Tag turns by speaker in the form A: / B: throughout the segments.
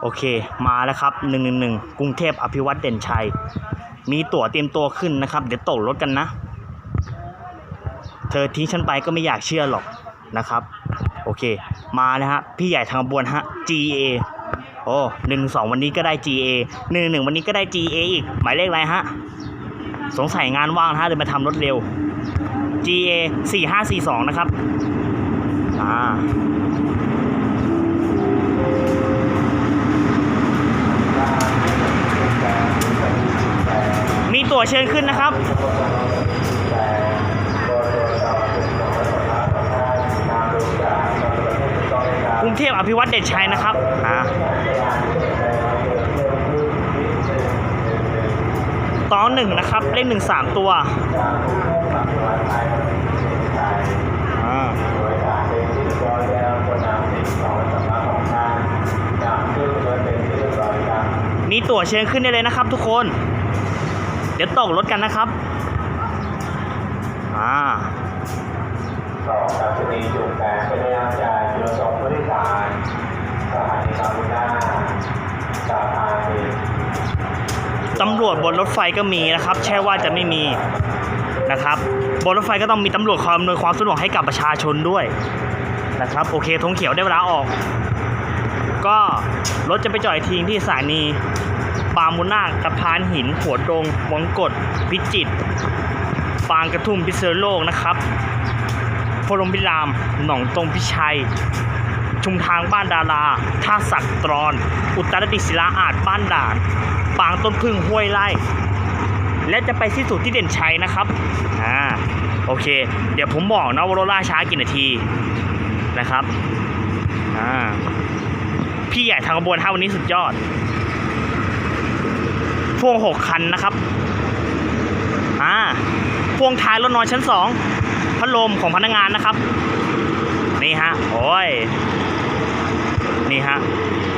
A: โอเคมาแล้วครับ 111 กรุงเทพอภิวัตเด่นชัย มีตั๋วเตรียมตัวขึ้นนะครับ เดี๋ยวตกรถกันนะ เธอทิ้งฉันไปก็ไม่อยากเชื่อหรอกนะครับ โอเค มาแล้วฮะ พี่ใหญ่ทางบวนฮะ GA โอ้หนึ่งสองวันนี้ก็ได้ GA หนึ่งหนึ่งวันนี้ก็ได้ GA อีก หมายเลขอะไรฮะ สงสัยงานว่างนะฮะเลยมาทำรถเร็ว GA 4542 นะครับ อ่า เชิญขึ้นนะครับกรุงเทพอภิวัตเดชชัยนะครับอ่าตอนหนึ่งนะครับ เลขหนึ่งสามตัวมีตั๋วเชิญขึ้นได้เลยนะครับทุกคน เดี๋ยวตกรถกันนะครับ อ่า
B: ต่อจากสนีจุกแปดเป็นระยะจากจุลสงผู้โดยสารสถานีบางบุญนาสาขานึ่ง
A: ตำรวจบนรถไฟก็มีนะครับ แช่ว่าจะไม่มีนะครับ บนรถไฟก็ต้องมีตำรวจคอยอำนวยความสะดวกให้กับประชาชนด้วยนะครับ โอเคธงเขียวได้เวลาออก ก็รถจะไปจอดอีกทีที่สถานี ปางมุนาคกระพานหิน หัวดงวังกดพิจิตรปางกระทุ่มพิเศษโลกนะครับพรหมพิราม หนองตรงพิชัย ชุมทางบ้านดาราท่าสักตรอน อุตรดิติศิลาอาจบ้านด่าน ปางต้นพึ่งห้วยไร่ และจะไปที่สุดที่เด่นชัยนะครับ อ่า โอเค เดี๋ยวผมบอกนะว่ารถล่าช้ากี่นาทีนะครับ อ่า พี่ใหญ่ทางขบวนท่าวันนี้สุดยอด พ่วงหกคันนะครับ อ่า พ่วงท้ายรถนอนชั้นสองพัดลมของพนักงานนะครับ นี่ฮะ โอ้ย นี่ฮะ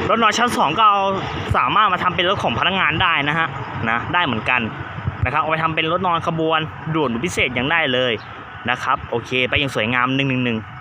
A: รถนอนชั้นสองก็เอาสามารถมาทำเป็นรถของพนักงานได้นะฮะ นะ ได้เหมือนกันนะครับ เอาไปทำเป็นรถนอนขบวนด่วนพิเศษยังได้เลยนะครับ โอเค ไปย่างสวยงาม111